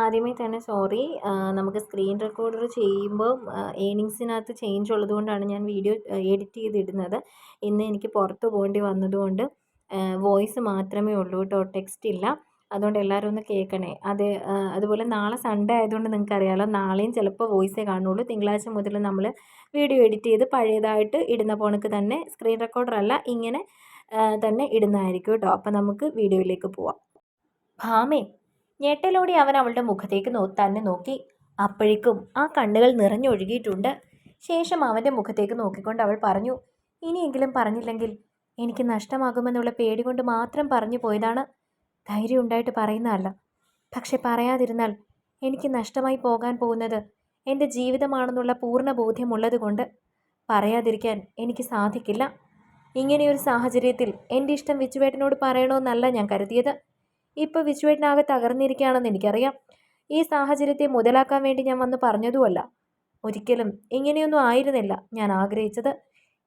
ആദ്യമേ തന്നെ സോറി. നമുക്ക് സ്ക്രീൻ റെക്കോർഡർ ചെയ്യുമ്പോൾ ഏണിങ്സിനകത്ത് ചേഞ്ച് ഉള്ളതുകൊണ്ടാണ് ഞാൻ വീഡിയോ എഡിറ്റ് ചെയ്തിടുന്നത്. ഇന്ന് എനിക്ക് പുറത്ത് പോകേണ്ടി വന്നതുകൊണ്ട് വോയിസ് മാത്രമേ ഉള്ളൂ കേട്ടോ ടെക്സ്റ്റ് ഇല്ല. അതുകൊണ്ട് എല്ലാവരും ഒന്ന് കേൾക്കണേ. അത് അതുപോലെ നാളെ സൺഡേ ആയതുകൊണ്ട് നിങ്ങൾക്ക് അറിയാമല്ലോ നാളെയും ചിലപ്പോൾ വോയിസേ കാണുള്ളൂ. തിങ്കളാഴ്ച മുതൽ നമ്മൾ വീഡിയോ എഡിറ്റ് ചെയ്ത് പഴയതായിട്ട് ഇടുന്ന പോണക്ക് തന്നെ സ്ക്രീൻ റെക്കോർഡർ അല്ല ഇങ്ങനെ തന്നെ ഇടുന്നതായിരിക്കും കേട്ടോ. അപ്പോൾ നമുക്ക് വീഡിയോയിലേക്ക് പോവാം. ഭാമേ ഞെട്ടലോടെ അവൻ അവളുടെ മുഖത്തേക്ക് നോ തന്നെ നോക്കി. അപ്പോഴേക്കും ആ കണ്ണുകൾ നിറഞ്ഞൊഴുകിയിട്ടുണ്ട്. ശേഷം അവന്റെ മുഖത്തേക്ക് നോക്കിക്കൊണ്ട് അവൾ പറഞ്ഞു ഇനിയെങ്കിലും പറഞ്ഞില്ലെങ്കിൽ എനിക്ക് നഷ്ടമാകുമെന്നുള്ള പേടി കൊണ്ട് മാത്രം പറഞ്ഞു പോയതാണ്. ധൈര്യം ഉണ്ടായിട്ട് പറയുന്നതല്ല. പക്ഷെ പറയാതിരുന്നാൽ എനിക്ക് നഷ്ടമായി പോകാൻ പോകുന്നത് എന്റെ ജീവിതമാണെന്നുള്ള പൂർണ ബോധ്യമുള്ളത് കൊണ്ട് പറയാതിരിക്കാൻ എനിക്ക് സാധിക്കില്ല. ഇങ്ങനെയൊരു സാഹചര്യത്തിൽ എന്റെ ഇഷ്ടം വിച്ചുവേട്ടനോട് പറയണമെന്നല്ല ഞാൻ കരുതിയത്. ഇപ്പോൾ വിശ്വേട്ടനാകെ തകർന്നിരിക്കുകയാണെന്ന് എനിക്കറിയാം. ഈ സാഹചര്യത്തെ മുതലാക്കാൻ വേണ്ടി ഞാൻ വന്ന് പറഞ്ഞതുമല്ല. ഒരിക്കലും ഇങ്ങനെയൊന്നും ആയിരുന്നില്ല ഞാൻ ആഗ്രഹിച്ചത്.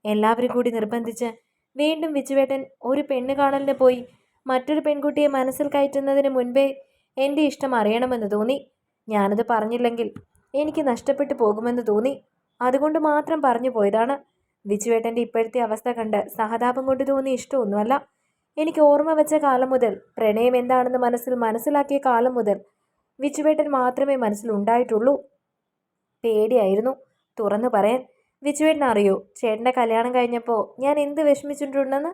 എല്ലാവരും കൂടി നിർബന്ധിച്ച് വീണ്ടും വിച്ചുവേട്ടൻ ഒരു പെണ്ണ് കാണലിന് പോയി മറ്റൊരു പെൺകുട്ടിയെ മനസ്സിൽ കയറ്റുന്നതിന് മുൻപേ എന്റെ ഇഷ്ടം അറിയണമെന്ന് തോന്നി. ഞാനത് പറഞ്ഞില്ലെങ്കിൽ എനിക്ക് നഷ്ടപ്പെട്ടു പോകുമെന്ന് തോന്നി. അതുകൊണ്ട് മാത്രം പറഞ്ഞു പോയതാണ്. വിച്ചുവേട്ടന്റെ ഇപ്പോഴത്തെ അവസ്ഥ കണ്ട് സഹതാപം കൊണ്ട് തോന്നിയ ഇഷ്ടമൊന്നുമല്ല. എനിക്ക് ഓർമ്മ വെച്ച കാലം മുതൽ പ്രണയം എന്താണെന്ന് മനസ്സിൽ മനസ്സിലാക്കിയ കാലം മുതൽ വിച്ചുവേട്ടൻ മാത്രമേ മനസ്സിലുണ്ടായിട്ടുള്ളൂ പേടിയായിരുന്നു. തുറന്നു പറയാൻ വിച്ചുവേട്ടൻ അറിയോ ചേട്ടന്റെ കല്യാണം കഴിഞ്ഞപ്പോൾ ഞാൻ എന്ത് വിഷമിച്ചിട്ടുണ്ടെന്ന്?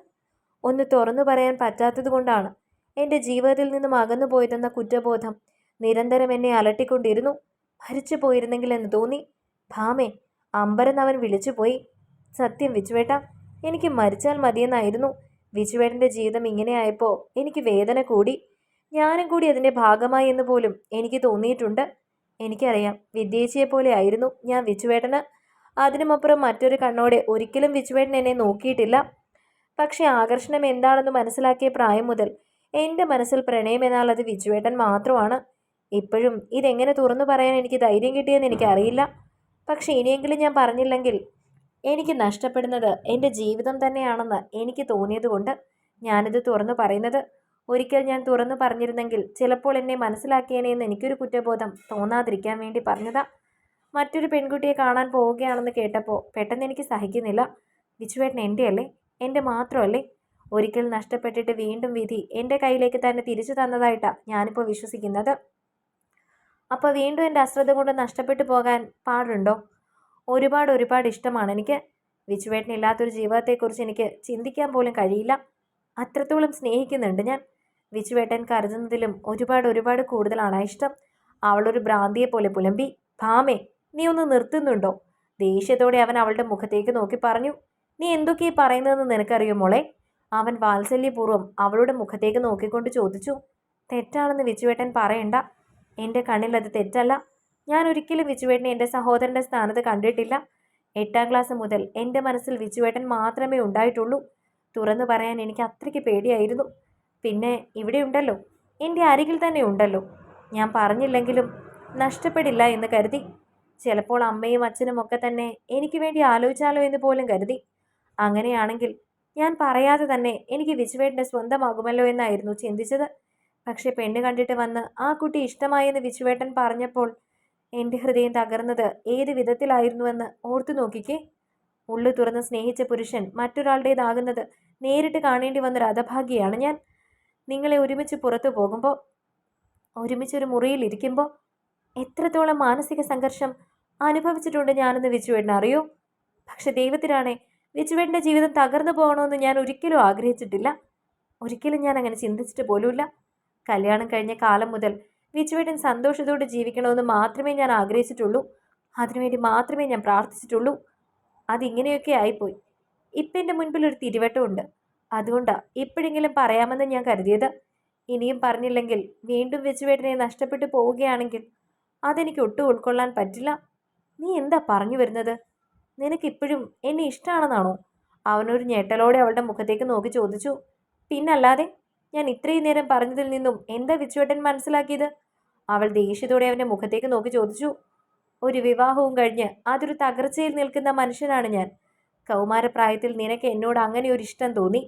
ഒന്ന് തുറന്നു പറയാൻ പറ്റാത്തത് കൊണ്ടാണ് എന്റെ ജീവിതത്തിൽ നിന്നും അകന്നു പോയതെന്ന കുറ്റബോധം നിരന്തരം എന്നെ അലട്ടിക്കൊണ്ടിരുന്നു. മരിച്ചു പോയിരുന്നെങ്കിൽ എന്ന് തോന്നി. ഭാമേ അമ്പരന്നവൻ വിളിച്ചുപോയി. സത്യം വിച്ചുവേട്ട എനിക്ക് മരിച്ചാൽ മതിയെന്നായിരുന്നു. വിച്ചുവേട്ടന്റെ ജീവിതം ഇങ്ങനെയായപ്പോൾ എനിക്ക് വേദന കൂടി. ഞാനും കൂടി അതിന്റെ ഭാഗമായി എന്ന് പോലും എനിക്ക് തോന്നിയിട്ടുണ്ട്. എനിക്കറിയാം വിദ്യേച്ചിയെ പോലെ ആയിരുന്നു ഞാൻ വിജുവേട്ടന്. അതിനുമപ്പുറം മറ്റൊരു കണ്ണോടെ ഒരിക്കലും വിജുവേട്ടൻ എന്നെ നോക്കിയിട്ടില്ല. പക്ഷേ ആകർഷണം എന്താണെന്ന് മനസ്സിലാക്കിയ പ്രായം മുതൽ എന്റെ മനസ്സിൽ പ്രണയം എന്നാൽ അത് വിജുവേട്ടൻ മാത്രമാണ്. ഇപ്പോഴും ഇതെങ്ങനെ തുറന്നു പറയാൻ എനിക്ക് ധൈര്യം കിട്ടിയെന്ന് എനിക്കറിയില്ല. പക്ഷേ ഇനിയെങ്കിലും ഞാൻ പറഞ്ഞില്ലെങ്കിൽ എനിക്ക് നഷ്ടപ്പെടുന്നത് എന്റെ ജീവിതം തന്നെയാണെന്ന് എനിക്ക് തോന്നിയതുകൊണ്ട് ഞാനിത് തുറന്നു പറയുന്നത്. ഒരിക്കൽ ഞാൻ തുറന്നു പറഞ്ഞിരുന്നെങ്കിൽ ചിലപ്പോൾ എന്നെ മനസ്സിലാക്കിയേനെയെന്ന് എനിക്കൊരു കുറ്റബോധം തോന്നാതിരിക്കാൻ വേണ്ടി പറഞ്ഞതാ. മറ്റൊരു പെൺകുട്ടിയെ കാണാൻ പോവുകയാണെന്ന് കേട്ടപ്പോൾ പെട്ടെന്ന് എനിക്ക് സഹിക്കുന്നില്ല. വിച്ചുവേട്ടൻ എന്റെ അല്ലേ എന്റെ മാത്രമല്ലേ? ഒരിക്കൽ നഷ്ടപ്പെട്ടിട്ട് വീണ്ടും വിധി എന്റെ കയ്യിലേക്ക് തന്നെ തിരിച്ചു തന്നതായിട്ടാണ് ഞാനിപ്പോൾ വിശ്വസിക്കുന്നത്. അപ്പോൾ വീണ്ടും എന്റെ അശ്രദ്ധ കൊണ്ട് നഷ്ടപ്പെട്ടു പോകാൻ പാടുണ്ടോ? ഒരുപാട് ഒരുപാട് ഇഷ്ടമാണ്. എനിക്ക് വിച്ചുവേട്ടൻ ഇല്ലാത്തൊരു ജീവിതത്തെക്കുറിച്ച് എനിക്ക് ചിന്തിക്കാൻ പോലും കഴിയില്ല. അത്രത്തോളം സ്നേഹിക്കുന്നുണ്ട് ഞാൻ. വിച്ചുവേട്ടൻ കരുതുന്നതിലും ഒരുപാട് ഒരുപാട് കൂടുതലാണ് ഇഷ്ടം. അവളൊരു ഭ്രാന്തിയെ പോലെ പുലമ്പി ഭാമേ നീ ഒന്ന് നിർത്തുന്നുണ്ടോ? ദേഷ്യത്തോടെ അവൻ അവളുടെ മുഖത്തേക്ക് നോക്കി പറഞ്ഞു നീ എന്തൊക്കെയാ പറയുന്നതെന്ന് നിനക്കറിയോ മോളെ? അവൻ വാത്സല്യപൂർവം അവളുടെ മുഖത്തേക്ക് നോക്കിക്കൊണ്ട് ചോദിച്ചു തെറ്റാണെന്ന് വിച്ചുവേട്ടൻ പറയണ്ട. എന്റെ കണ്ണിൽ അത് തെറ്റല്ല. ഞാൻ ഒരിക്കലും വിജുവേട്ടനെ എന്റെ സഹോദരന്റെ സ്ഥാനത്ത് കണ്ടിട്ടില്ല. എട്ടാം ക്ലാസ് മുതൽ എന്റെ മനസ്സിൽ വിജുവേട്ടൻ മാത്രമേ ഉണ്ടായിട്ടുള്ളൂ. തുറന്നു പറയാൻ എനിക്ക് അത്രയ്ക്ക് പേടിയായിരുന്നു. പിന്നെ ഇവിടെ ഉണ്ടല്ലോ. എന്റെ അരികിൽ തന്നെ ഉണ്ടല്ലോ. ഞാൻ പറഞ്ഞില്ലെങ്കിലും നഷ്ടപ്പെടില്ല എന്ന് കരുതി. ചിലപ്പോൾ അമ്മയും അച്ഛനും ഒക്കെ തന്നെ എനിക്ക് വേണ്ടി ആലോചിച്ചാലോ എന്ന് പോലും കരുതി. അങ്ങനെയാണെങ്കിൽ ഞാൻ പറയാതെ തന്നെ എനിക്ക് വിജുവേട്ടന്റെ സ്വന്തമാകുമല്ലോ എന്നായിരുന്നു ചിന്തിച്ചത്. പക്ഷെ പെണ്ണ് കണ്ടിട്ട് വന്ന് ആ കുട്ടി ഇഷ്ടമായെന്ന് വിജുവേട്ടൻ പറഞ്ഞപ്പോൾ എന്റെ ഹൃദയം തകർന്നത് ഏത് വിധത്തിലായിരുന്നുവെന്ന് ഓർത്തു നോക്കിക്കേ. ഉള്ളു തുറന്ന് സ്നേഹിച്ച പുരുഷൻ മറ്റൊരാളുടേതാകുന്നത് നേരിട്ട് കാണേണ്ടി വന്നൊരു അധഭാഗ്യയാണ് ഞാൻ. നിങ്ങളെ ഒരുമിച്ച് പുറത്തു പോകുമ്പോൾ ഒരുമിച്ചൊരു മുറിയിൽ ഇരിക്കുമ്പോൾ എത്രത്തോളം മാനസിക സംഘർഷം അനുഭവിച്ചിട്ടുണ്ട് ഞാനെന്ന് വിച്ചുവേട്ടൻ അറിയോ? പക്ഷെ ദൈവത്തിനാണേ വിച്ചുവേട്ടന്റെ ജീവിതം തകർന്നു പോകണമെന്ന് ഞാൻ ഒരിക്കലും ആഗ്രഹിച്ചിട്ടില്ല. ഒരിക്കലും ഞാൻ അങ്ങനെ ചിന്തിച്ചിട്ട് പോലുമില്ല. കല്യാണം കഴിഞ്ഞ കാലം മുതൽ വിച്ചുവേട്ടൻ സന്തോഷത്തോടെ ജീവിക്കണമെന്ന് മാത്രമേ ഞാൻ ആഗ്രഹിച്ചിട്ടുള്ളൂ. അതിനുവേണ്ടി മാത്രമേ ഞാൻ പ്രാർത്ഥിച്ചിട്ടുള്ളൂ. അതിങ്ങനെയൊക്കെ ആയിപ്പോയി. ഇപ്പം എന്റെ മുൻപിൽ ഒരു തിരുവട്ടമുണ്ട്. അതുകൊണ്ടാണ് ഇപ്പോഴെങ്കിലും പറയാമെന്ന് ഞാൻ കരുതിയത്. ഇനിയും പറഞ്ഞില്ലെങ്കിൽ വീണ്ടും വിച്ചുവേട്ടനെ നഷ്ടപ്പെട്ടു പോവുകയാണെങ്കിൽ അതെനിക്ക് ഒട്ടും ഉൾക്കൊള്ളാൻ പറ്റില്ല. നീ എന്താ പറഞ്ഞു വരുന്നത്? നിനക്കിപ്പോഴും എന്നെ ഇഷ്ടമാണെന്നാണോ അവനൊരു ഞെട്ടലോടെ അവളുടെ മുഖത്തേക്ക് നോക്കി ചോദിച്ചു. പിന്നല്ലാതെ ഞാൻ ഇത്രയും നേരം പറഞ്ഞതിൽ നിന്നും എന്താ വിച്ചുവേട്ടൻ മനസ്സിലാക്കിയത്? അവൾ ദേഷ്യത്തോടെ അവന്റെ മുഖത്തേക്ക് നോക്കി ചോദിച്ചു. ഒരു വിവാഹവും കഴിഞ്ഞ് അതൊരു തകർച്ചയിൽ നിൽക്കുന്ന മനുഷ്യനാണ് ഞാൻ. കൗമാരപ്രായത്തിൽ നിനക്ക് എന്നോട് അങ്ങനെ ഒരു ഇഷ്ടം തോന്നി?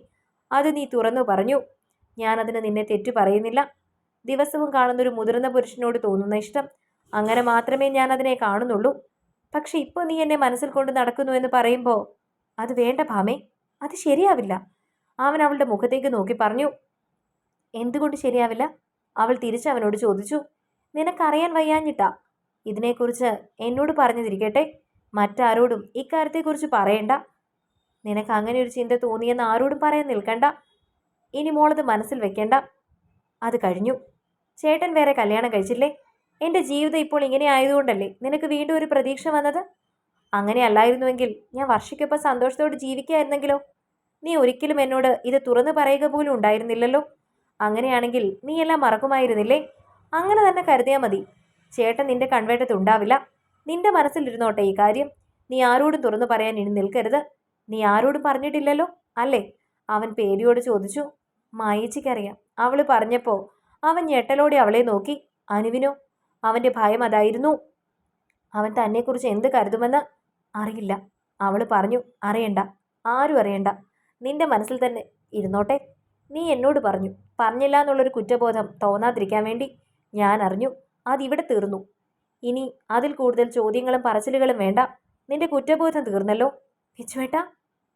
അത് നീ തുറന്നു പറഞ്ഞു. ഞാനതിന് നിന്നെ തെറ്റു പറയുന്നില്ല. ദിവസവും കാണുന്ന ഒരു മുതിർന്ന പുരുഷനോട് തോന്നുന്ന ഇഷ്ടം. അങ്ങനെ മാത്രമേ ഞാൻ അതിനെ കാണുന്നുള്ളൂ. പക്ഷെ ഇപ്പോൾ നീ എന്നെ മനസ്സിൽ കൊണ്ട് നടക്കുന്നു എന്ന് പറയുമ്പോൾ അത് വേണ്ട ഭാമേ. അത് ശരിയാവില്ല. അവൻ അവളുടെ മുഖത്തേക്ക് നോക്കി പറഞ്ഞു. എന്തുകൊണ്ട് ശരിയാവില്ല? അവൾ തിരിച്ച് അവനോട് ചോദിച്ചു. നിനക്കറിയാൻ വയ്യാഞ്ഞിട്ടാ. ഇതിനെക്കുറിച്ച് എന്നോട് പറഞ്ഞു തിരിക്കട്ടെ മറ്റാരോടും ഇക്കാര്യത്തെക്കുറിച്ച് പറയണ്ട. നിനക്ക് അങ്ങനെ ഒരു ചിന്ത തോന്നിയെന്ന് ആരോടും പറയാൻ നിൽക്കണ്ട. ഇനി മോളത് മനസ്സിൽ വെക്കണ്ട. അത് കഴിഞ്ഞു. ചേട്ടൻ വേറെ കല്യാണം കഴിച്ചില്ലേ? എന്റെ ജീവിതം ഇപ്പോൾ ഇങ്ങനെ ആയതുകൊണ്ടല്ലേ നിനക്ക് വീണ്ടും ഒരു പ്രതീക്ഷ വന്നത്? അങ്ങനെ അല്ലായിരുന്നുവെങ്കിൽ ഞാൻ വർഷയ്ക്കൊപ്പം സന്തോഷത്തോടെ ജീവിക്കായിരുന്നെങ്കിലോ? നീ ഒരിക്കലും എന്നോട് ഇത് തുറന്നു പറയുക പോലും ഉണ്ടായിരുന്നില്ലല്ലോ. അങ്ങനെയാണെങ്കിൽ നീ എല്ലാം മറക്കുമായിരുന്നില്ലേ? അങ്ങനെ തന്നെ കരുതിയാൽ മതി. ചേട്ടൻ നിന്റെ കൺവേട്ടത്ത് ഉണ്ടാവില്ല. നിന്റെ മനസ്സിലിരുന്നോട്ടെ ഈ കാര്യം. നീ ആരോടും തുറന്നു പറയാൻ ഇനി നിൽക്കരുത്. നീ ആരോടും പറഞ്ഞിട്ടില്ലല്ലോ അല്ലേ? അവൻ പേടിയോട് ചോദിച്ചു. മായേച്ചിക്കറിയാം. അവൾ പറഞ്ഞപ്പോൾ അവൻ ഞെട്ടലോടെ അവളെ നോക്കി. അനുവിനോ? അവന്റെ ഭയം അതായിരുന്നു. അവൻ തന്നെക്കുറിച്ച് എന്ത് കരുതുമെന്ന് അറിയില്ല. അവൾ പറഞ്ഞു അറിയണ്ട. ആരും അറിയണ്ട. നിന്റെ മനസ്സിൽ തന്നെ ഇരുന്നോട്ടെ. നീ എന്നോട് പറഞ്ഞു പറഞ്ഞില്ല എന്നുള്ളൊരു കുറ്റബോധം തോന്നാതിരിക്കാൻ വേണ്ടി ഞാൻ അറിഞ്ഞു. അതിവിടെ തീർന്നു. ഇനി അതിൽ കൂടുതൽ ചോദ്യങ്ങളും പറച്ചിലുകളും വേണ്ട. നിന്റെ കുറ്റബോധം തീർന്നല്ലോ. പിച്ചുവേട്ട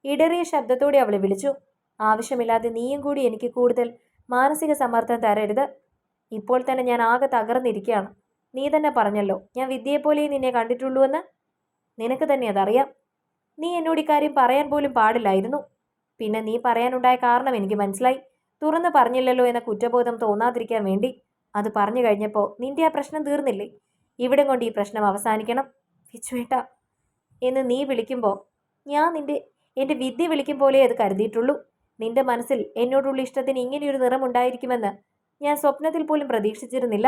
ഇടറിയ ശബ്ദത്തോടെ അവളെ വിളിച്ചു. ആവശ്യമില്ലാതെ നീയും കൂടി എനിക്ക് കൂടുതൽ മാനസിക സമ്മർദ്ദം തരരുത്. ഇപ്പോൾ തന്നെ ഞാൻ ആകെ തകർന്നിരിക്കുകയാണ്. നീ തന്നെ പറഞ്ഞല്ലോ ഞാൻ വിദ്യയെപ്പോലെ നിന്നെ കണ്ടിട്ടുള്ളൂ എന്ന് നിനക്ക് തന്നെ അതറിയാം. നീ എന്നോട് ഇക്കാര്യം പറയാൻ പോലും പാടില്ലായിരുന്നു. പിന്നെ നീ പറയാനുണ്ടായ കാരണം എനിക്ക് മനസ്സിലായി. തുറന്ന് പറഞ്ഞില്ലല്ലോ എന്ന കുറ്റബോധം തോന്നാതിരിക്കാൻ വേണ്ടി. അത് പറഞ്ഞു കഴിഞ്ഞപ്പോൾ നിന്റെ ആ പ്രശ്നം തീർന്നില്ലേ? ഇവിടെ കൊണ്ട് ഈ പ്രശ്നം അവസാനിക്കണം. പിച്ചുവേട്ട എന്ന് നീ വിളിക്കുമ്പോൾ ഞാൻ നിന്റെ എന്റെ വിദ്യ വിളിക്കും പോലെ അത് കരുതിയിട്ടുള്ളൂ. നിന്റെ മനസ്സിൽ എന്നോടുള്ള ഇഷ്ടത്തിന് ഇങ്ങനെയൊരു നിറമുണ്ടായിരിക്കുമെന്ന് ഞാൻ സ്വപ്നത്തിൽ പോലും പ്രതീക്ഷിച്ചിരുന്നില്ല.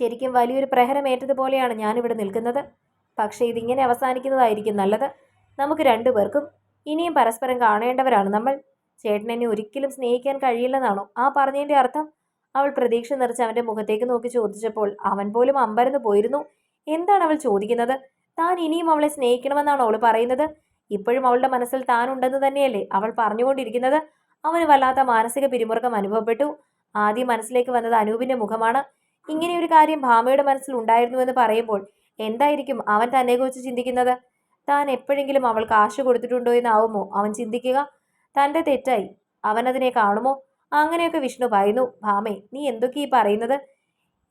ശരിക്കും വലിയൊരു പ്രഹരമേറ്റതുപോലെയാണ് ഞാനിവിടെ നിൽക്കുന്നത്. പക്ഷേ ഇതിങ്ങനെ അവസാനിക്കുന്നതായിരിക്കും നല്ലത്. നമുക്ക് രണ്ടുപേർക്കും ഇനിയും പരസ്പരം കാണേണ്ടവരാണ്. നമ്മൾ ചേട്ടൻ എന്നെ ഒരിക്കലും സ്നേഹിക്കാൻ കഴിയില്ലെന്നാണോ? ആ പറഞ്ഞതിന്റെ അർത്ഥം? അവൾ പ്രതീക്ഷ നിറച്ച് അവന്റെ മുഖത്തേക്ക് നോക്കി ചോദിച്ചപ്പോൾ അവൻ പോലും അമ്പരന്ന് പോയിരുന്നു. എന്താണ് അവൾ ചോദിക്കുന്നത്? താൻ ഇനിയും അവളെ സ്നേഹിക്കണമെന്നാണോ അവൾ പറയുന്നത്? ഇപ്പോഴും അവളുടെ മനസ്സിൽ താൻ ഉണ്ടെന്ന് തന്നെയല്ലേ അവൾ പറഞ്ഞുകൊണ്ടിരിക്കുന്നത്? അവന് വല്ലാത്ത മാനസിക പിരിമുറുക്കം അനുഭവപ്പെട്ടു. ആദ്യം മനസ്സിലേക്ക് വന്നത് അനൂപിന്റെ മുഖമാണ്. ഇങ്ങനെയൊരു കാര്യം ഭാമയുടെ മനസ്സിൽ ഉണ്ടായിരുന്നുവെന്ന് പറയുമ്പോൾ എന്തായിരിക്കും അവൻ തന്നെക്കുറിച്ച് ചിന്തിക്കുന്നത്? താൻ എപ്പോഴെങ്കിലും അവൾക്ക് ആശ കൊടുത്തിട്ടുണ്ടോ എന്നാവുമോ? അവൻ ചിന്തിക്കുക. തന്റെ തെറ്റായി. അവൻ അതിനെ കാണുമോ? അങ്ങനെയൊക്കെ വിഷ്ണു പറയുന്നു. ഭാമേ നീ എന്തൊക്കെ ഈ പറയുന്നത്?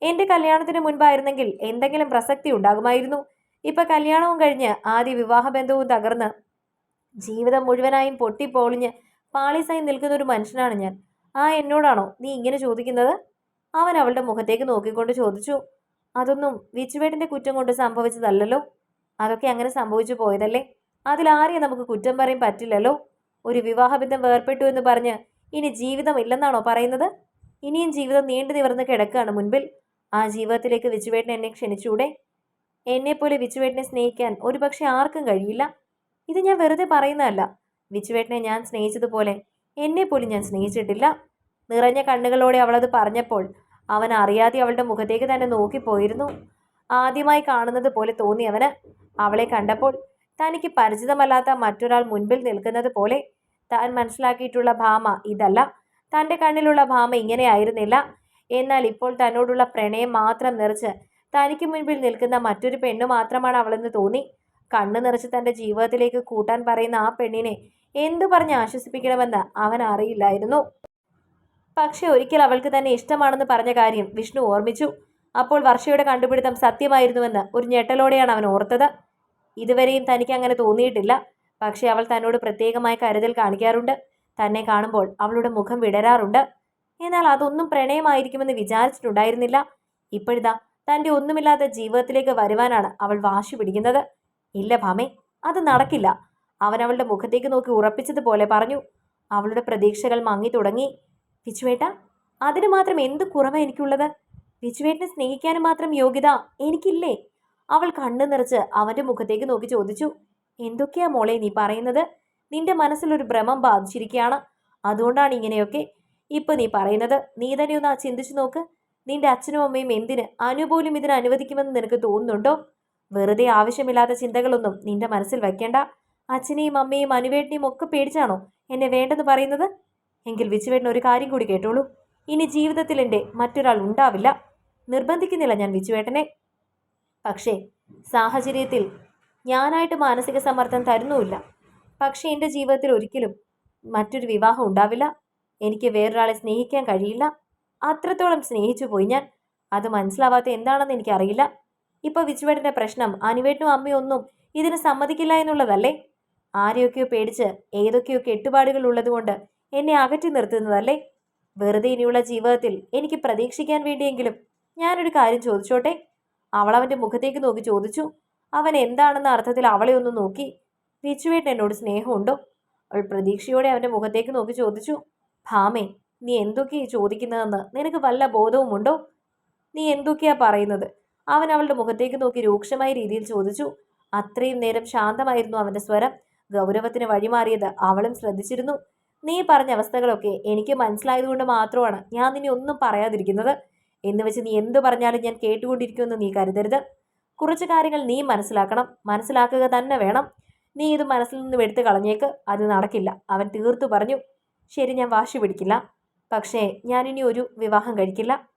എന്റെ കല്യാണത്തിന് മുൻപായിരുന്നെങ്കിൽ എന്തെങ്കിലും പ്രസക്തി ഉണ്ടാകുമായിരുന്നു. ഇപ്പൊ കല്യാണവും കഴിഞ്ഞ് ആദ്യ വിവാഹബന്ധവും തകർന്ന് ജീവിതം മുഴുവനായും പൊട്ടിപ്പോളിഞ്ഞ് പാളീസായി നിൽക്കുന്ന ഒരു മനുഷ്യനാണ് ഞാൻ. ആ എന്നോടാണോ നീ ഇങ്ങനെ ചോദിക്കുന്നത്? അവൻ അവളുടെ മുഖത്തേക്ക് നോക്കിക്കൊണ്ട് ചോദിച്ചു. അതൊന്നും വിച്ചുവേടിന്റെ കുറ്റം കൊണ്ട് സംഭവിച്ചതല്ലല്ലോ. അതൊക്കെ അങ്ങനെ സംഭവിച്ചു പോയതല്ലേ? അതിലാരെയും നമുക്ക് കുറ്റം പറയാൻ പറ്റില്ലല്ലോ. ഒരു വിവാഹബന്ധം വേർപെട്ടു എന്ന് പറഞ്ഞ് ഇനി ജീവിതം ഇല്ലെന്നാണോ പറയുന്നത്? ഇനിയും ജീവിതം നീണ്ടു നിവർന്ന് കിടക്കുകയാണ് മുൻപിൽ. ആ ജീവിതത്തിലേക്ക് വിച്ചുവേട്ടൻ എന്നെ ക്ഷണിച്ചൂടെ എന്നെപ്പോലെ വിച്ചുവേട്ടനെ സ്നേഹിക്കാൻ ഒരുപക്ഷെ ആർക്കും കഴിയില്ല. ഇത് ഞാൻ വെറുതെ പറയുന്നതല്ല. വിച്ചുവേട്ടനെ ഞാൻ സ്നേഹിച്ചതുപോലെ എന്നെപ്പോലും ഞാൻ സ്നേഹിച്ചിട്ടില്ല. നിറഞ്ഞ കണ്ണുകളോടെ അവളത് പറഞ്ഞപ്പോൾ അവൻ അറിയാതെ അവളുടെ മുഖത്തേക്ക് തന്നെ നോക്കിപ്പോയിരുന്നു. ആദ്യമായി കാണുന്നത് പോലെ തോന്നി അവന് അവളെ കണ്ടപ്പോൾ തനിക്ക് പരിചിതമല്ലാത്ത മറ്റൊരാൾ മുൻപിൽ നിൽക്കുന്നത് പോലെ താൻ മനസ്സിലാക്കിയിട്ടുള്ള ഭാമ ഇതല്ല. തന്റെ കണ്ണിലുള്ള ഭാമ ഇങ്ങനെയായിരുന്നില്ല എന്നാൽ ഇപ്പോൾ തന്നോടുള്ള പ്രണയം മാത്രം നിറച്ച് തനിക്ക് മുൻപിൽ നിൽക്കുന്ന മറ്റൊരു പെണ്ണു മാത്രമാണ് അവളെന്ന് തോന്നി. കണ്ണു നിറച്ച് തന്റെ ജീവിതത്തിലേക്ക് കൂട്ടാൻ പറയുന്ന ആ പെണ്ണിനെ എന്തു പറഞ്ഞ് ആശ്വസിപ്പിക്കണമെന്ന് അവൻ അറിയില്ലായിരുന്നു. പക്ഷെ ഒരിക്കൽ അവൾക്ക് തന്നെ ഇഷ്ടമാണെന്ന് പറഞ്ഞ കാര്യം വിഷ്ണു ഓർമ്മിച്ചു. അപ്പോൾ വർഷയുടെ കണ്ടുപിടുത്തം സത്യമായിരുന്നുവെന്ന് ഒരു ഞെട്ടലോടെയാണ് അവൻ ഓർത്തത്. ഇതുവരെയും തനിക്ക് അങ്ങനെ തോന്നിയിട്ടില്ല. പക്ഷേ അവൾ തന്നോട് പ്രത്യേകമായ കരുതൽ കാണിക്കാറുണ്ട്. തന്നെ കാണുമ്പോൾ അവളുടെ മുഖം വിടരാറുണ്ട്. എന്നാൽ അതൊന്നും പ്രണയമായിരിക്കുമെന്ന് വിചാരിച്ചിട്ടുണ്ടായിരുന്നില്ല. ഇപ്പോഴിതാ തന്റെ ഒന്നുമില്ലാത്ത ജീവിതത്തിലേക്ക് വരുവാനാണ് അവൾ വാശി പിടിക്കുന്നത്. ഇല്ല ഭാമേ അത് നടക്കില്ല. അവൻ അവളുടെ മുഖത്തേക്ക് നോക്കി ഉറപ്പിച്ചതുപോലെ പറഞ്ഞു. അവളുടെ പ്രതീക്ഷകൾ മങ്ങി തുടങ്ങി. പിച്ചുവേട്ട അതിന് മാത്രം എന്ത് കുറവ് എനിക്കുള്ളത്? പിച്ചുവേട്ടനെ സ്നേഹിക്കാനും മാത്രം യോഗ്യത എനിക്കില്ലേ? അവൾ കണ്ണു നിറച്ച് അവന്റെ മുഖത്തേക്ക് നോക്കി ചോദിച്ചു എന്തൊക്കെയാ മോളെ നീ പറയുന്നത്? നിന്റെ മനസ്സിലൊരു ഭ്രമം ബാധിച്ചിരിക്കുകയാണ്. അതുകൊണ്ടാണ് ഇങ്ങനെയൊക്കെ ഇപ്പൊ നീ പറയുന്നത്. നീ തന്നെ ഒന്ന് ചിന്തിച്ചു നോക്ക്. നിന്റെ അച്ഛനും അമ്മയും എന്തിന് അനുപോലും ഇതിന് അനുവദിക്കുമെന്ന് നിനക്ക് തോന്നുന്നുണ്ടോ? വെറുതെ ആവശ്യമില്ലാത്ത ചിന്തകളൊന്നും നിന്റെ മനസ്സിൽ വെക്കേണ്ട. അച്ഛനെയും അമ്മയും അനുവേട്ടനെയും ഒക്കെ പേടിച്ചാണോ എന്നെ വേണ്ടെന്ന് പറയുന്നത്? എങ്കിൽ വിച്ചുവേട്ടൻ ഒരു കാര്യം കൂടി കേട്ടോളൂ. ഇനി ജീവിതത്തിൽ എന്റെ മറ്റൊരാൾ ഉണ്ടാവില്ല. നിർബന്ധിക്കുന്നില്ല ഞാൻ വിച്ചുവേട്ടനെ. പക്ഷേ സാഹചര്യത്തിൽ ഞാനായിട്ട് മാനസിക സമ്മർദ്ദം തരുന്നുമില്ല. പക്ഷേ എന്റെ ജീവിതത്തിൽ ഒരിക്കലും മറ്റൊരു വിവാഹം ഉണ്ടാവില്ല. എനിക്ക് വേറൊരാളെ സ്നേഹിക്കാൻ കഴിയില്ല. അത്രത്തോളം സ്നേഹിച്ചു പോയി ഞാൻ. അത് മനസ്സിലാവാത്ത എന്താണെന്ന് എനിക്കറിയില്ല. ഇപ്പോൾ വിച്ചുവേട്ടന്റെ പ്രശ്നം അനുവേട്ടനും അമ്മയൊന്നും ഇതിന് സമ്മതിക്കില്ല എന്നുള്ളതല്ലേ? ആരെയൊക്കെയോ പേടിച്ച് ഏതൊക്കെയോ കെട്ടുപാടുകൾ ഉള്ളതുകൊണ്ട് എന്നെ അകറ്റി നിർത്തുന്നതല്ലേ? വെറുതെ ഇനിയുള്ള ജീവിതത്തിൽ എനിക്ക് പ്രതീക്ഷിക്കാൻ വേണ്ടിയെങ്കിലും ഞാനൊരു കാര്യം ചോദിച്ചോട്ടെ? അവൾ അവന്റെ മുഖത്തേക്ക് നോക്കി ചോദിച്ചു അവൻ എന്താണെന്ന അർത്ഥത്തിൽ അവളെ ഒന്ന് നോക്കി. വിച്ചുവേട്ടൻ എന്നോട് സ്നേഹമുണ്ടോ? അവൾ പ്രതീക്ഷയോടെ അവന്റെ മുഖത്തേക്ക് നോക്കി ചോദിച്ചു ഭാമേ നീ എന്തൊക്കെയാ ചോദിക്കുന്നതെന്ന്? നിനക്ക് വല്ല ബോധവുമുണ്ടോ? നീ എന്തൊക്കെയാ പറയുന്നത്? അവൻ അവളുടെ മുഖത്തേക്ക് നോക്കി രൂക്ഷമായ രീതിയിൽ ചോദിച്ചു അത്രയും നേരം ശാന്തമായിരുന്നു അവന്റെ സ്വരം. ഗൗരവത്തിന് വഴിമാറിയത് അവളും ശ്രദ്ധിച്ചിരുന്നു. നീ പറഞ്ഞ അവസ്ഥകളൊക്കെ എനിക്ക് മനസ്സിലായതുകൊണ്ട് മാത്രമാണ് ഞാൻ നിന്നെ ഒന്നും പറയാതിരിക്കുന്നത്. എന്ന് വെച്ച് നീ എന്തു പറഞ്ഞാലും ഞാൻ കേട്ടുകൊണ്ടിരിക്കുമെന്ന് നീ കരുതരുത്. കുറച്ച് കാര്യങ്ങൾ നീ മനസ്സിലാക്കണം. മനസ്സിലാക്കുക തന്നെ വേണം. നീ ഇത് മനസ്സിൽ നിന്ന് എടുത്തു കളഞ്ഞേക്ക്. അത് നടക്കില്ല. അവൻ തീർത്തു പറഞ്ഞു. ശരി ഞാൻ വാശി പിടിക്കില്ല. പക്ഷേ ഞാനിനി ഒരു വിവാഹം കഴിക്കില്ല.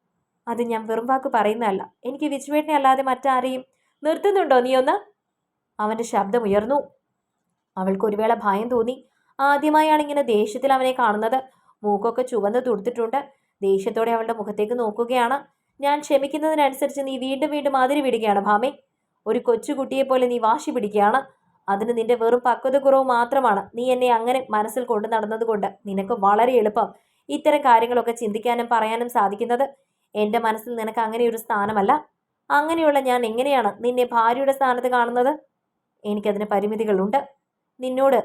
അത് ഞാൻ വെറും വാക്ക് പറയുന്നതല്ല. എനിക്ക് വിജുവേട്ടനെ അല്ലാതെ മറ്റാരെയും നിർത്തുന്നുണ്ടോ നീ ഒന്ന്? അവന്റെ ശബ്ദമുയർന്നു അവൾക്ക് ഒരു വേള ഭയം തോന്നി. ആദ്യമായാണ് ഇങ്ങനെ ദേഷ്യത്തിൽ അവനെ കാണുന്നത്. മൂക്കൊക്കെ ചുവന്ന് തുടുത്തിട്ടുണ്ട്. ദേഷ്യത്തോടെ അവളുടെ മുഖത്തേക്ക് നോക്കുകയാണ്. ഞാൻ ക്ഷമിക്കുന്നതിനനുസരിച്ച് നീ വീണ്ടും വീണ്ടും അതിരി വിടുകയാണ് ഭാമി. ഒരു കൊച്ചുകുട്ടിയെ പോലെ നീ വാശി പിടിക്കുകയാണ്. അതിന് നിന്റെ വെറും പക്വത കുറവ് മാത്രമാണ്. നീ എന്നെ അങ്ങനെ മനസ്സിൽ കൊണ്ടു നടന്നതുകൊണ്ട് നിനക്ക് വളരെ എളുപ്പം ഇത്തരം കാര്യങ്ങളൊക്കെ ചിന്തിക്കാനും പറയാനും സാധിക്കുന്നത്. എന്റെ മനസ്സിൽ നിനക്ക് അങ്ങനെ ഒരു സ്ഥാനമല്ല. അങ്ങനെയുള്ള ഞാൻ എങ്ങനെയാണ് നിന്നെ ഭാര്യയുടെ സ്ഥാനത്ത് കാണുന്നത്? എനിക്കതിന് പരിമിതികളുണ്ട്. നിന്നോട്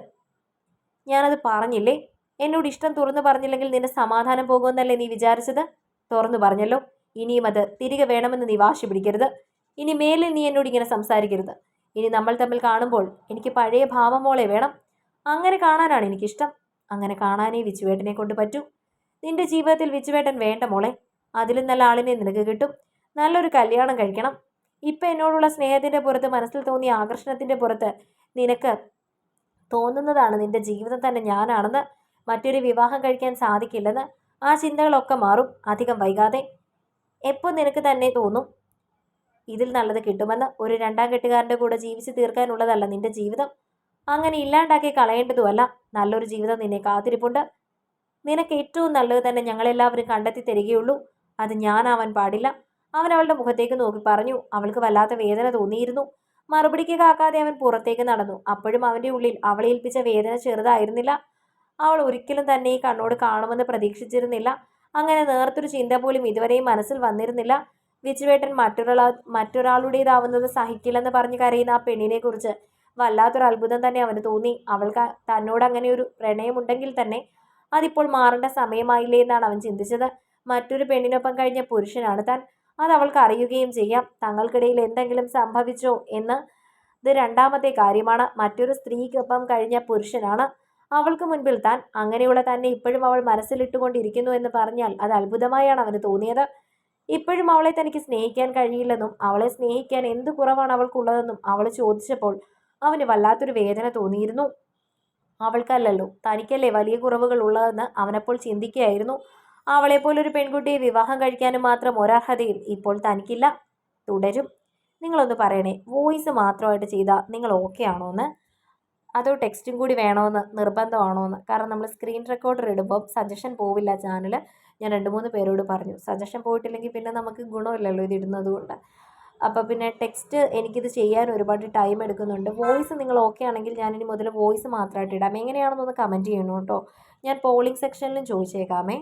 ഞാനത് പറഞ്ഞില്ലേ? എന്നോട് ഇഷ്ടം തുറന്നു പറഞ്ഞില്ലെങ്കിൽ നിന്റെ സമാധാനം പോകുമെന്നല്ലേ നീ വിചാരിച്ചത്? തുറന്നു പറഞ്ഞല്ലോ. ഇനിയും അത് തിരികെ വേണമെന്ന് നീ വാശി പിടിക്കരുത്. ഇനി മേലിൽ നീ എന്നോട് ഇങ്ങനെ സംസാരിക്കരുത്. ഇനി നമ്മൾ തമ്മിൽ കാണുമ്പോൾ എനിക്ക് പഴയ ഭാവമോളെ വേണം. അങ്ങനെ കാണാനാണ് എനിക്കിഷ്ടം. അങ്ങനെ കാണാനേ വിച്ചുവേട്ടനെ കൊണ്ട് പറ്റൂ. നിന്റെ ജീവിതത്തിൽ വിച്ചുവേട്ടൻ വേണ്ട മോളെ. അതിലും നല്ല ആളിനെ നിനക്ക് കിട്ടും. നല്ലൊരു കല്യാണം കഴിക്കണം. ഇപ്പം എന്നോടുള്ള സ്നേഹത്തിന്റെ പുറത്ത് മനസ്സിൽ തോന്നിയ ആകർഷണത്തിന്റെ പുറത്ത് നിനക്ക് തോന്നുന്നതാണ് നിന്റെ ജീവിതം തന്നെ ഞാനാണെന്ന്. മറ്റൊരു വിവാഹം കഴിക്കാൻ സാധിക്കില്ലെന്ന് ആ ചിന്തകളൊക്കെ മാറും അധികം വൈകാതെ. എപ്പോൾ നിനക്ക് തന്നെ തോന്നും? ഇതിൽ നല്ലത് കിട്ടുമെന്ന് ഒരു രണ്ടാം കെട്ടുകാരന്റെ കൂടെ ജീവിച്ച് തീർക്കാനുള്ളതല്ല നിന്റെ ജീവിതം. അങ്ങനെ ഇല്ലാണ്ടാക്കി കളയേണ്ടതുമല്ല. നല്ലൊരു ജീവിതം നിന്നെ കാത്തിരിപ്പുണ്ട്. നിനക്ക് ഏറ്റവും നല്ലത് തന്നെ ഞങ്ങളെല്ലാവരും കണ്ടെത്തി തരികയുള്ളൂ. അത് ഞാനാവാൻ പാടില്ല. അവൻ അവളുടെ മുഖത്തേക്ക് നോക്കി പറഞ്ഞു. അവൾക്ക് വല്ലാത്ത വേദന തോന്നിയിരുന്നു. മറുപടിക്ക് കാക്കാതെ അവൻ പുറത്തേക്ക് നടന്നു. അപ്പോഴും അവന്റെ ഉള്ളിൽ അവളേൽപ്പിച്ച വേദന ചെറുതായിരുന്നില്ല. അവൾ ഒരിക്കലും തന്നെ ഈ കണ്ണോട് കാണുമെന്ന് പ്രതീക്ഷിച്ചിരുന്നില്ല. അങ്ങനെ നേർത്തൊരു ചിന്ത പോലും ഇതുവരെയും മനസ്സിൽ വന്നിരുന്നില്ല. വിച്ചുവേട്ടൻ മറ്റൊരാളാ മറ്റൊരാളുടേതാവുന്നത് സഹിക്കില്ലെന്ന് പറഞ്ഞ് കരയുന്ന ആ പെണ്ണിനെ കുറിച്ച് വല്ലാത്തൊരു അത്ഭുതം തന്നെ അവന് തോന്നി. അവൾക്ക് തന്നോട് അങ്ങനെ ഒരു പ്രണയമുണ്ടെങ്കിൽ തന്നെ അതിപ്പോൾ മാറേണ്ട സമയമായില്ലേ എന്നാണ് അവൻ ചിന്തിച്ചത്. മറ്റൊരു പെണ്ണിനൊപ്പം കഴിഞ്ഞ പുരുഷനാണ് താൻ. അത് അവൾക്ക് അറിയുകയും ചെയ്യാം. തങ്ങൾക്കിടയിൽ എന്തെങ്കിലും സംഭവിച്ചോ എന്ന് ഇത് രണ്ടാമത്തെ കാര്യമാണ്. മറ്റൊരു സ്ത്രീക്കൊപ്പം കഴിഞ്ഞ പുരുഷനാണ്. അവൾക്ക് മുൻപിൽ താൻ അങ്ങനെയുള്ള തന്നെ ഇപ്പോഴും അവൾ മനസ്സിലിട്ടുകൊണ്ടിരിക്കുന്നു എന്ന് പറഞ്ഞാൽ അത് അത്ഭുതമായാണ് അവന് തോന്നിയത്. ഇപ്പോഴും അവളെ തനിക്ക് സ്നേഹിക്കാൻ കഴിയില്ലെന്നും അവളെ സ്നേഹിക്കാൻ എന്ത് കുറവാണ് അവൾക്കുള്ളതെന്നും അവൾ ചോദിച്ചപ്പോൾ അവന് വല്ലാത്തൊരു വേദന തോന്നിയിരുന്നു. അവൾക്കല്ലല്ലോ തനിക്കല്ലേ വലിയ കുറവുകൾ ഉള്ളതെന്ന് അവനപ്പോൾ ചിന്തിക്കുകയായിരുന്നു. അവളെപ്പോലൊരു പെൺകുട്ടിയെ വിവാഹം കഴിക്കാനും മാത്രം ഒരർഹതയും ഇപ്പോൾ തനിക്കില്ല. തുടരും. നിങ്ങളൊന്ന് പറയണേ വോയിസ് മാത്രമായിട്ട് ചെയ്താൽ നിങ്ങൾ ഓക്കെ ആണോ എന്ന് അതോ ടെക്സ്റ്റും കൂടി വേണമെന്ന് നിർബന്ധമാണോ എന്ന് കാരണം നമ്മൾ സ്ക്രീൻ റെക്കോർഡർ ഇടുമ്പോൾ സജഷൻ പോവില്ല ചാനൽ ഞാൻ രണ്ട് മൂന്ന് പേരോട് പറഞ്ഞു സജഷൻ പോയിട്ടില്ലെങ്കിൽ പിന്നെ നമുക്ക് ഗുണമില്ലല്ലോ ഇതിടുന്നത് കൊണ്ട്. അപ്പോൾ പിന്നെ ടെക്സ്റ്റ് എനിക്കിത് ചെയ്യാൻ ഒരുപാട് ടൈം എടുക്കുന്നുണ്ട്. വോയിസ് നിങ്ങൾ ഓക്കെ ആണെങ്കിൽ ഞാനിനി മുതൽ വോയിസ് മാത്രമായിട്ട് ഇടാം. എങ്ങനെയാണെന്നൊന്ന് കമന്റ് ചെയ്യണം കേട്ടോ ഞാൻ പോളിംഗ് സെക്ഷനിലും ചോദിച്ചേക്കാമേ.